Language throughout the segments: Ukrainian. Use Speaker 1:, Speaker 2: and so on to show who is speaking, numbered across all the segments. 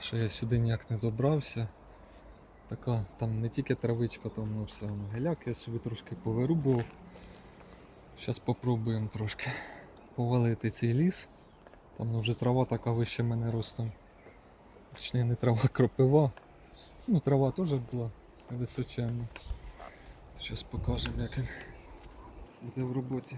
Speaker 1: що я сюди ніяк не добрався. Така, там не тільки травичка, там ну, все воно геляк, я собі трошки повирубував. Зараз попробуємо трошки повалити цей ліс. Там ну, вже трава така вище мене ростом. Точніше не трава, кропива. Ну, трава теж була височенна. Зараз покажемо, як він буде в роботі.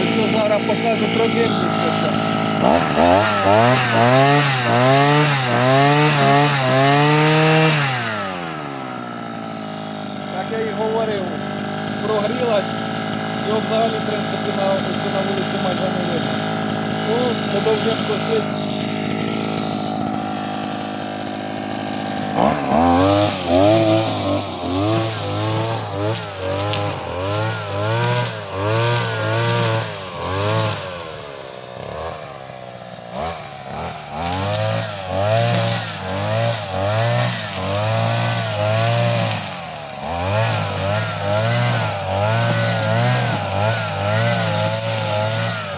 Speaker 1: Ось що зараз покажу продивність лише. Як я і говорив, прогрілась, його взагалі в принципі на, на вулиці майже не видно. Ну, продовжуємо косити.